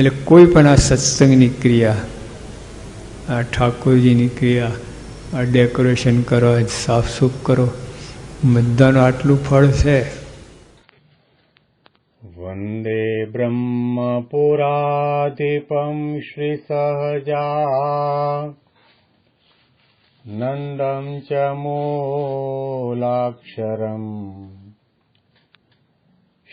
એટલે કોઈ પણ આ સત્સંગની ક્રિયા, આ ઠાકોરજીની ક્રિયા, આ ડેકોરેશન કરો સાફસૂફ કરો, બધાનું આટલું ફળ છે. વંદે બ્રહ્મપુરાધિપં શ્રીસહજા નંદં ચ મૂલાક્ષરम्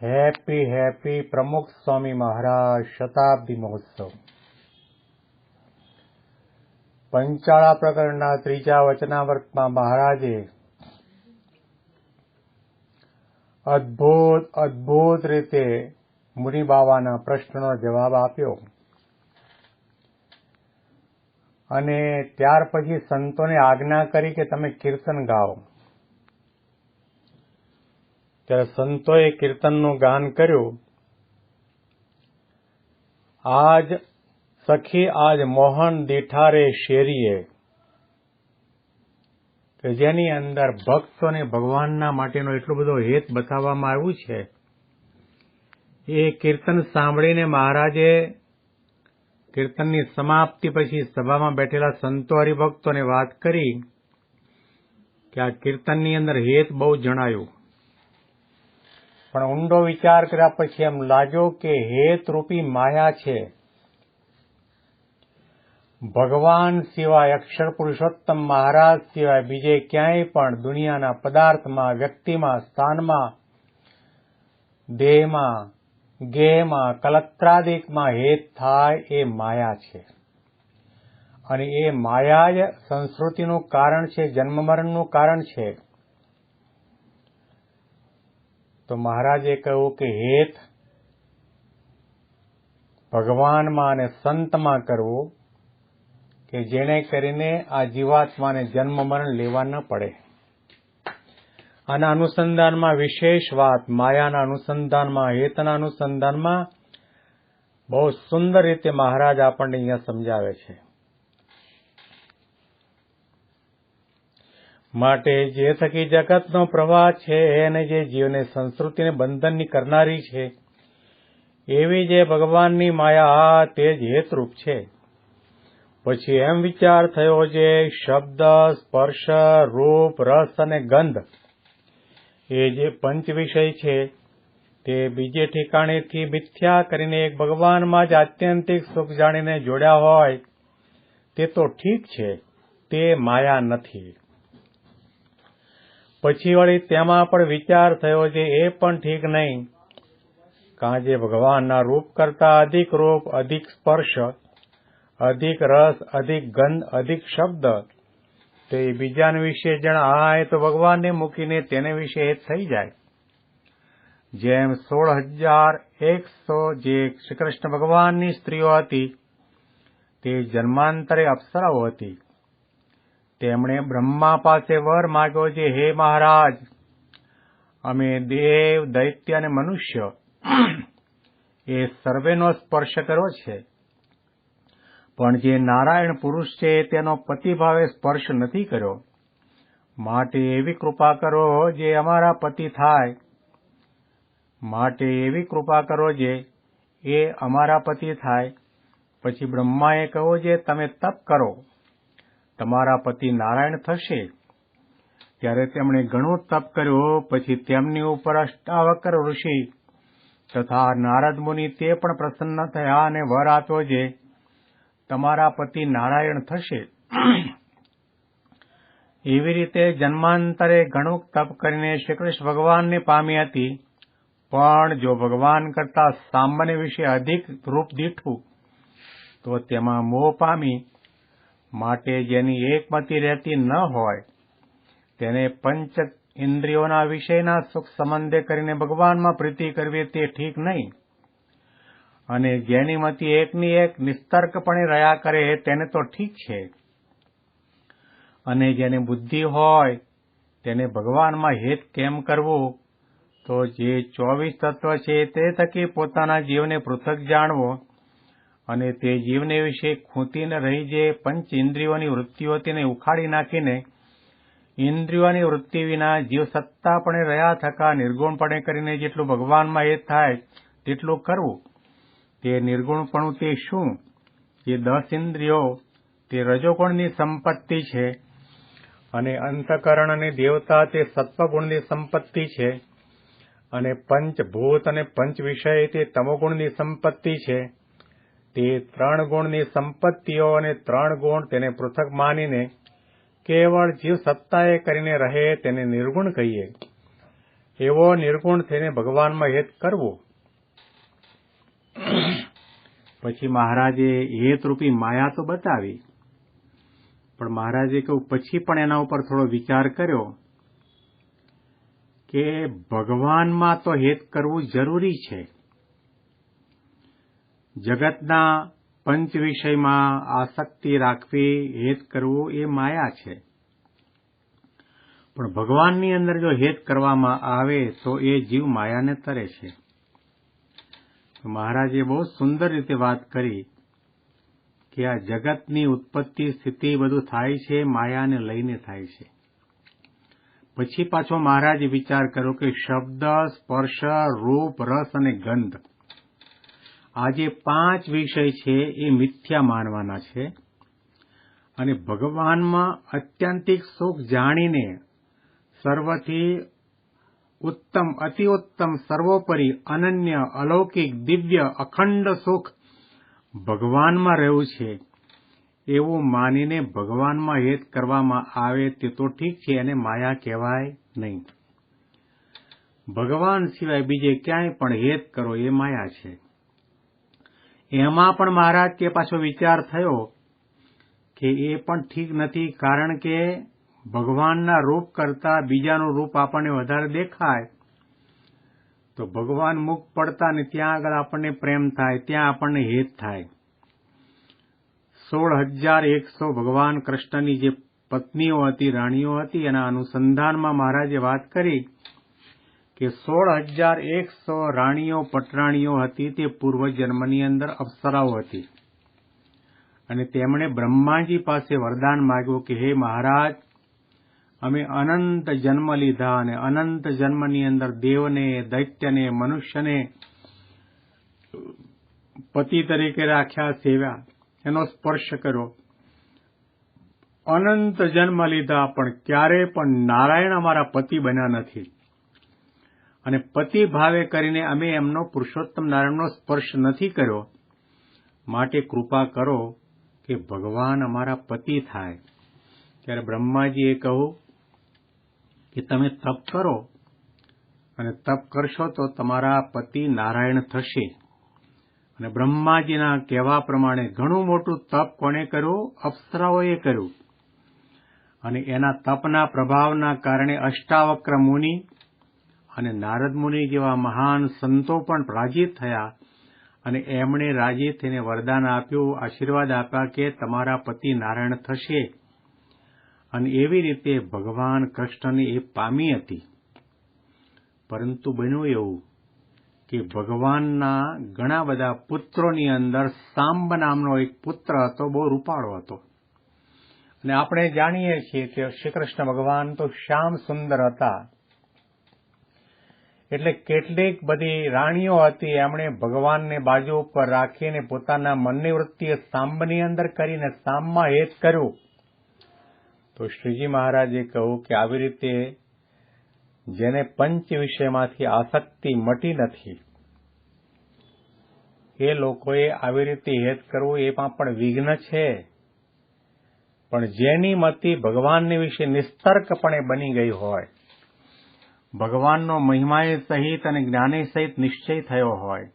હેપી હેપી પ્રમુખ સ્વામી મહારાજ શતાબ્દી મહોત્સવ પંચાળા પ્રકરણના ત્રીજા વચનાવર્તમાં મહારાજે અદ્ભુત અદ્ભુત રીતે મુનિ બાબાના પ્રશ્નનો જવાબ આપ્યો અને ત્યાર પછી સંતોને આજ્ઞા કરી કે તમે કીર્તન ગાઓ ત્યારે સંતોએ કીર્તનનું ગાન કર્યું. આજ સખી આજ મોહન દીઠારે શેરીએ. કે જેની અંદર ભક્તોને ભગવાનના માટેનો એટલો બધો હેત બતાવવામાં આવ્યું છે. એ કીર્તન સાંભળીને મહારાજે કીર્તનની સમાપ્તિ પછી સભામાં બેઠેલા સંતો હરિભક્તોને વાત કરી કે આ કીર્તનની અંદર હેત બહુ જણાયું. પણ ઊંડો વિચાર કર્યા પછી એમ લાગ્યો કે હેતરૂપી માયા છે. ભગવાન સિવાય અક્ષર પુરુષોત્તમ મહારાજ સિવાય બીજે ક્યાંય પણ દુનિયાના પદાર્થમાં, વ્યક્તિમાં, સ્થાનમાં, દેહમાં, ગેહમાં, કલત્રાદિકમાં હેત થાય એ માયા છે. અને એ માયા જ સંસ્કૃતિનું કારણ છે જન્મ મરણનું કારણ છે. તો મહારાજે કહ્યું કે હેત ભગવાનમાં અને સંતમાં કરવું કે જેને કરીને આ જીવાત્માને જન્મ મરણ લેવા ન પડે. આના અનુસંધાનમાં વિશેષ વાત, માયાના અનુસંધાનમાં, હેતના અનુસંધાનમાં બહુ સુંદર રીતે મહારાજ આપણને અહીંયા સમજાવે છે. માટે જે થકી જગતનો પ્રવાહ છે અને જે જીવને સંસ્કૃતિને બંધનની કરનારી છે, એવી જે ભગવાનની માયા તે જ હેતરૂપ છે. પછી એમ વિચાર થયો જે શબ્દ, સ્પર્શ, રૂપ, રસ અને ગંધ એ જે પંચ વિષય છે, તે બીજે ઠેકાણેથી મિથ્યા કરીને એક ભગવાનમાં જ આત્યંતિક સુખ જાણીને જોડ્યા હોય, તે તો ઠીક છે, તે માયા નથી. પછી વળી તેમાં પણ વિચાર થયો છે એ પણ ઠીક નહીં. કારણ કે ભગવાનના રૂપ કરતા અધિક રૂપ, અધિક સ્પર્શ, અધિક રસ, અધિક ગંધ, અધિક શબ્દ. તે બીજાને વિશે જણાય તો ભગવાનને મૂકીને તેને વિશે હેત થઈ જાય. જેમ સોળ હજાર એકસો જે શ્રી કૃષ્ણ ભગવાનની સ્ત્રીઓ હતી, તે જન્માંતરે અપ્સરાઓ હતી. તેમણે બ્રહ્મા પાસે વર માગ્યો છે, હે મહારાજ, અમે દેવ, દૈત્ય અને મનુષ્ય એ સર્વેનો સ્પર્શ કર્યો છે. પણ જે નારાયણ પુરુષ છે તેનો પતિભાવે સ્પર્શ નથી કર્યો. માટે એવી કૃપા કરો જે અમારા પતિ થાય. માટે એવી કૃપા કરો જે એ અમારા પતિ થાય. પછી બ્રહ્માએ કહ્યું, જે તમે તપ કરો તમારા પતિ નારાયણ થશે? ત્યારે તેમણે ઘણું તપ કર્યું, પછી તેમની ઉપર અષ્ટાવકર ઋષિ તથા નારદ મુનિ તે પણ પ્રસન્ન થયા અને વર આપ્યો જે, તમારા પતિ નારાયણ થશે. એવી રીતે જન્માંતરે ઘણું તપ કરીને શ્રી કૃષ્ણ ભગવાનને પામી હતી. પણ જો ભગવાન કરતા સામાન્ય વિશે અધિક રૂપ દીઠું, તો તેમાં મોહ પામી. માટે જેની એકમતી રહેતી ન હોય, તેને પંચ ઇન્દ્રિયોના વિષયના સુખ સંબંધે કરીને ભગવાનમાં પ્રીતિ કરવી તે ઠીક નહીં. અને જેની મતી એકની એક નિસ્તર્કપણે રહ્યા કરે તેને તો ઠીક છે. અને જેને બુદ્ધિ હોય તેને ભગવાનમાં હેત કેમ કરવું? તો જે ચોવીસ તત્વ છે તે થકી પોતાના જીવને પૃથક જાણવો. અને તે જીવને વિશે ખૂંતીને રહી જે પંચ ઇન્દ્રિયોની વૃત્તિઓ તેને ઉખાડી નાખીને, ઇન્દ્રિયોની વૃત્તિ વિના જીવ સત્તાપણે રહ્યા થકા નિર્ગુણપણે કરીને જેટલું ભગવાનમાં એ થાય, તેટલું કરવું. તે નિર્ગુણપણું તે શું? જે દસ ઇન્દ્રિયો, તે રજોગુણની સંપત્તિ છે અને અંતકરણ અને દેવતા તે સત્વગુણની સંપત્તિ છે અને પંચભૂત અને પંચ વિષય તે તમોગુણની સંપત્તિ છે. તે ત્રણ ગુણની સંપત્તિઓ અને ત્રણ ગુણ તેને પૃથક માનીને કેવળ જીવ સત્તાએ કરીને રહે તેને નિર્ગુણ કહીએ. એવો નિર્ગુણ થઈને ભગવાનમાં હેત કરવું. પછી મહારાજે હેતરૂપી માયા તો બતાવી. પણ મહારાજે કહ્યું, પછી પણ એના ઉપર થોડો વિચાર કર્યો કે ભગવાનમાં તો હેત કરવું જરૂરી છે. જગતના પંચ વિષયમાં આસક્તિ રાખવી હેત કરવું એ માયા છે. પણ ભગવાનની અંદર જો હેત કરવામાં આવે તો એ જીવ માયાને તરે છે. મહારાજે બહુ સુંદર રીતે વાત કરી કે આ જગતની ઉત્પત્તિ સ્થિતિ બધું થાય છે, માયાને લઈને થાય છે. પછી પાછો મહારાજે વિચાર કર્યો કે શબ્દ, સ્પર્શ, રૂપ, રસ અને ગંધ આ જે પાંચ વિષય છે એ મિથ્યા માનવાના છે. અને ભગવાનમાં અત્યંતિક સુખ જાણીને સર્વથી ઉત્તમ અતિ ઉત્તમ સર્વોપરી, અનન્ય, અલૌકિક, દિવ્ય, અખંડ સુખ ભગવાનમાં રહ્યું છે. એવું માનીને ભગવાનમાં હેત કરવામાં આવે તે તો ઠીક છે એને માયા કહેવાય નહીં. ભગવાન સિવાય બીજે ક્યાંય પણ હેત કરો એ માયા છે. એમાં પણ મહારાજ કે પાછો વિચાર થયો કે એ પણ ઠીક નથી કારણ કે ભગવાનના રૂપ કરતા બીજાનું રૂપ આપણને વધારે દેખાય. તો ભગવાન મુખ પડતા ને ત્યાં આગળ આપણને પ્રેમ થાય, ત્યાં આપણને હેત થાય. સોળ હજાર એકસો ભગવાન કૃષ્ણની જે પત્નીઓ હતી, રાણીઓ હતી, એના અનુસંધાનમાં મહારાજે વાત કરી કે સોળ હજાર એકસો રાણીઓ પટરાણીઓ હતી તે પૂર્વ જન્મની અંદર અપ્સરાઓ હતી. અને તેમણે બ્રહ્માજી પાસે વરદાન માગ્યું કે, હે મહારાજ, અમે અનંત જન્મ લીધા અને અનંત જન્મની અંદર દેવને, દૈત્યને, મનુષ્યને પતિ તરીકે રાખ્યા, સેવ્યા. એનો સ્પર્શ કર્યો. અનંત જન્મ લીધા, પણ ક્યારેય પણ નારાયણ અમારા પતિ બન્યા નથી. અને પતિ ભાવે કરીને અમે એમનો પુરુષોત્તમ નારાયણનો સ્પર્શ નથી કર્યો. માટે કૃપા કરો કે ભગવાન અમારા પતિ થાય. ત્યારે બ્રહ્માજીએ કહ્યું કે તમે તપ કરો અને તપ કરશો તો તમારા પતિ નારાયણ થશે. અને બ્રહ્માજીના કહેવા પ્રમાણે ઘણું મોટું તપ કોણે કર્યું? અપ્સરાઓએ કર્યું. અને એના તપના પ્રભાવના કારણે અષ્ટાવક્ર મુનિ અને નારદ મુનિ જેવા મહાન સંતો પણ રાજી થયા અને એમણે રાજી થઈને વરદાન આપ્યું, આશીર્વાદ આપ્યા કે તમારા પતિ નારાયણ થશે. અને એવી રીતે ભગવાન કૃષ્ણને એ પામી હતી. પરંતુ બન્યું એવું કે ભગવાનના ઘણા બધા પુત્રોની અંદર સાંબ નામનો એક પુત્ર હતો, બહુ રૂપાળો હતો. અને આપણે જાણીએ છીએ કે શ્રી કૃષ્ણ ભગવાન તો શ્યામ સુંદર હતા. એટલે કેટલીક બધી રાણીઓ હતી, એમણે ભગવાનને બાજુ ઉપર રાખીને પોતાના મનની વૃત્તિએ સાંબની અંદર કરીને સામમાં હેત કર્યું. તો શ્રીજી મહારાજે કહ્યું કે આવી રીતે જેને પંચ વિષયમાંથી આસક્તિ મટી નથી, એ લોકોએ આવી રીતે હેત કરવું એમાં પણ વિઘ્ન છે. પણ જેની મતિ ભગવાનની વિશે નિસ્તર્કપણે બની ગઈ હોય ભગવાનનો મહિમાએ સહિત અને જ્ઞાને સહિત નિશ્ચય થયો હોય.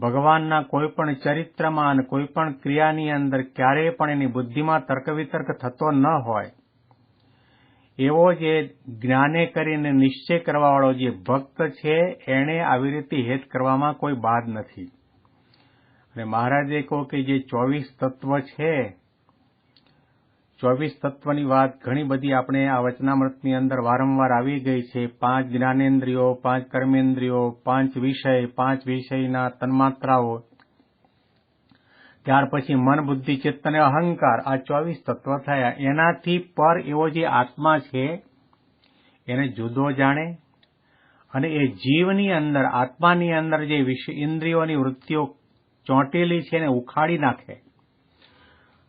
ભગવાનના કોઈ પણ ચરિત્રમાં અને કોઈપણ ક્રિયાની અંદર ક્યારેય પણ એની બુદ્ધિમાં તર્ક વિતર્ક થતો ન હોય. એવો જે જ્ઞાને કરીને નિશ્ચય કરવાવાળો જે ભક્ત છે, એણે આવી રીતે હેત કરવામાં કોઈ બાદ નથી. અને મહારાજે કહો કે જે ચોવીસ તત્વ છે ચોવીસ તત્વની વાત ઘણી બધી આપણે આ વચનામૃતની અંદર વારંવાર આવી ગઈ છે. પાંચ જ્ઞાનેન્દ્રિયો, પાંચ કર્મેન્દ્રિયો, પાંચ વિષય, પાંચ વિષયના તન્માત્રાઓ. ત્યાર પછી મન, બુદ્ધિ, ચિત્ત અને અહંકાર આ ચોવીસ તત્વ થયા. એનાથી પર એવો જે આત્મા છે, એને જુદો જાણે અને એ જીવની અંદર, આત્માની અંદર જે વિષય ઇન્દ્રિયોની વૃત્તિઓ ચોંટેલી છે એને ઉખાડી નાખે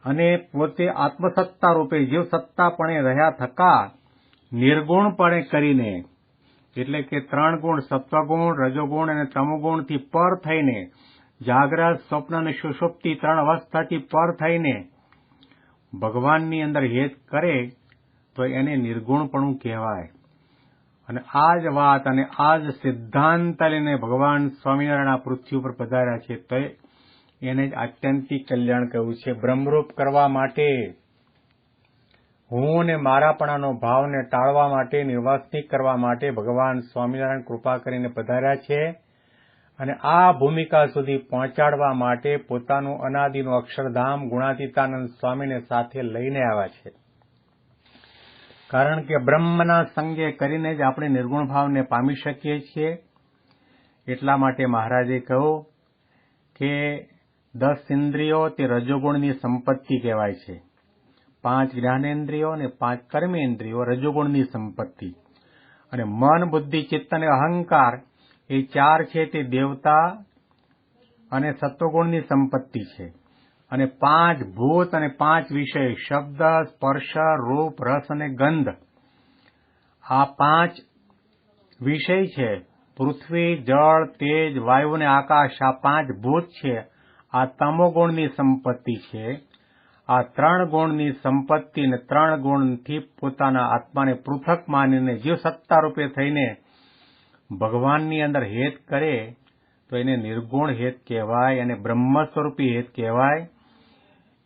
અને પોતે આત્મસત્તા રૂપે જીવસત્તાપણે રહ્યા થકા નિર્ગુણપણે કરીને, એટલે કે ત્રણ ગુણ સત્વગુણ રજોગુણ અને તમોગુણથી પર થઈને જાગ્રત સ્વપ્ન અને સુષુપ્તિ ત્રણ અવસ્થાથી પર થઈને ભગવાનની અંદર હેત કરે, તો એને નિર્ગુણપણું કહેવાય. અને આ જ વાત અને આ જ સિદ્ધાંત લઈને ભગવાન સ્વામિનારાયણ આ પૃથ્વી ઉપર પધાર્યા છે, તો એને જ આત્યંતિક કલ્યાણ કહ્યું છે. બ્રહ્મરૂપ કરવા માટે હું અને મારાપણાનો ભાવને ટાળવા માટે, નિર્વાસ્તિક કરવા માટે ભગવાન સ્વામિનારાયણ કૃપા કરીને પધાર્યા છે અને આ ભૂમિકા સુધી પહોંચાડવા માટે પોતાનું અનાદિનું અક્ષરધામ ગુણાતીતાનંદ સ્વામીને સાથે લઈને આવ્યા છે. કારણ કે બ્રહ્મના સંગે કરીને જ આપણે નિર્ગુણ ભાવને પામી શકીએ છીએ. એટલા માટે મહારાજે કહ્યું કે દસ ઇન્દ્રિયો તે રજોગુણની સંપત્તિ કહેવાય છે. પાંચ જ્ઞાનેન્દ્રિયો અને પાંચ કર્મેન્દ્રિયો રજોગુણની સંપત્તિ. અને મન, બુદ્ધિ, ચિત્ત અને અહંકાર એ ચાર છે તે દેવતા અને સત્વગુણની સંપત્તિ છે. અને પાંચ ભૂત અને પાંચ વિષય, શબ્દ, સ્પર્શ, રૂપ, રસ અને ગંધ. આ પાંચ વિષય છે. પૃથ્વી, જળ, તેજ, વાયુ અને આકાશ આ પાંચ ભૂત છે. આ તમોગુણની સંપત્તિ છે. આ ત્રણ ગુણની સંપત્તિ અને ત્રણ ગુણથી પોતાના આત્માને પૃથક માનીને જીવ સત્તા રૂપે થઈને ભગવાનની અંદર હેત કરે, તો એને નિર્ગુણ હેત કહેવાય અને બ્રહ્મ સ્વરૂપી હેત કહેવાય.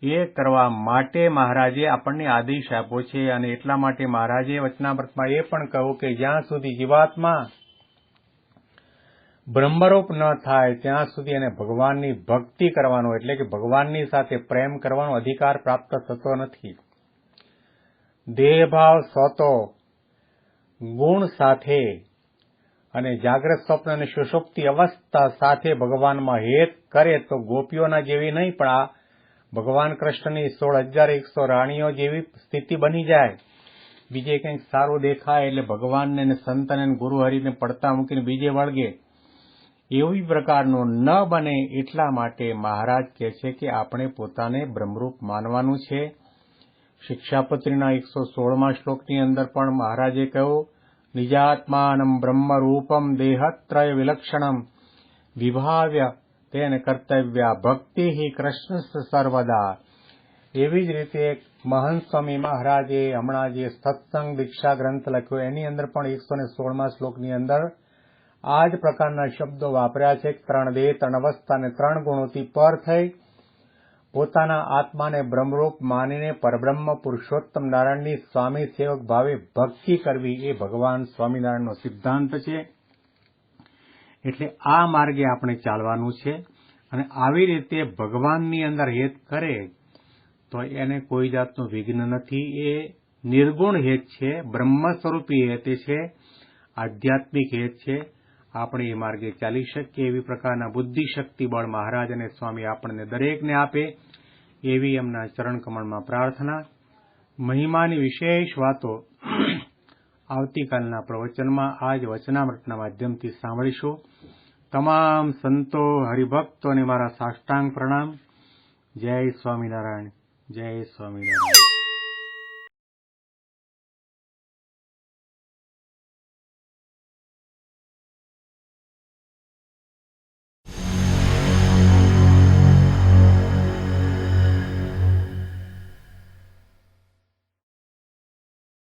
એ કરવા માટે મહારાજે આપણને આદેશ આપ્યો છે અને એટલા માટે મહારાજે વચનામૃતમાં એ પણ કહ્યું કે જ્યાં સુધી જીવાત્મા બ્રહ્મરૂપ ન થાય, ત્યાં સુધી એને ભગવાનની ભક્તિ કરવાનો, એટલે કે ભગવાનની સાથે પ્રેમ કરવાનો અધિકાર પ્રાપ્ત થતો નથી. દેહભાવ સોતો, ગુણ સાથે અને જાગ્રત સ્વપ્ન અને સુષુપ્તિ અવસ્થા સાથે ભગવાનમાં હેત કરે તો ગોપીઓના જેવી નહીં, પણ આ ભગવાન કૃષ્ણની સોળ હજાર એકસો રાણીઓ જેવી સ્થિતિ બની જાય. બીજે કંઈક સારું દેખાય એટલે ભગવાનને સંતને ગુરુ હરિને પડતા મૂકીને બીજે વળગે. એવી પ્રકારનું ન બને એટલા માટે મહારાજ કહે છે કે આપણે પોતાને બ્રહ્મરૂપ માનવાનું છે. શિક્ષાપત્રીના એકસો સોળમા શ્લોકની અંદર પણ મહારાજે કહ્યું, નિજાત્માનમ બ્રહ્મરૂપમ દેહત્રય વિલક્ષણમ વિભાવ્ય તેને કર્તવ્ય ભક્તિ હિ કૃષ્ણ સર્વદા. એવી જ રીતે મહંત સ્વામી મહારાજે હમણાં જે સત્સંગ દીક્ષા ગ્રંથ લખ્યો, એની અંદર પણ એકસો ને સોળમાં શ્લોકની અંદર આ જ પ્રકારના શબ્દો વાપર્યા છે. ત્રણ દેહ, ત્રણ અવસ્થા અને ત્રણ ગુણોથી પર થઈ. પોતાના આત્માને બ્રહ્મરૂપ માનીને પરબ્રહ્મ પુરુષોત્તમ નારાયણની સ્વામી સેવક ભાવે ભક્તિ કરવી એ ભગવાન સ્વામિનારાયણનો સિદ્ધાંત છે. એટલે આ માર્ગે આપણે ચાલવાનું છે અને આવી રીતે ભગવાનની અંદર હેત કરે તો એને કોઈ જાતનું વિઘ્ન નથી. એ નિર્ગુણ હેત છે બ્રહ્મ સ્વરૂપી હેત છે, આધ્યાત્મિક હેત છે. આપણે એ માર્ગે ચાલી શકીએ એવી પ્રકારના બુદ્ધિ શક્તિ બળ મહારાજ અને સ્વામી આપણને દરેકને આપે એવી એમના ચરણ કમળમાં પ્રાર્થના. મહિમાની વિશેષ વાતો આવતીકાલના પ્રવચનમાં આ જ વચનામૃતના માધ્યમથી સાંભળીશું. તમામ સંતો હરિભક્તોને મારા સાષ્ટાંગ પ્રણામ. જય સ્વામિનારાયણ જય સ્વામિનારાયણ.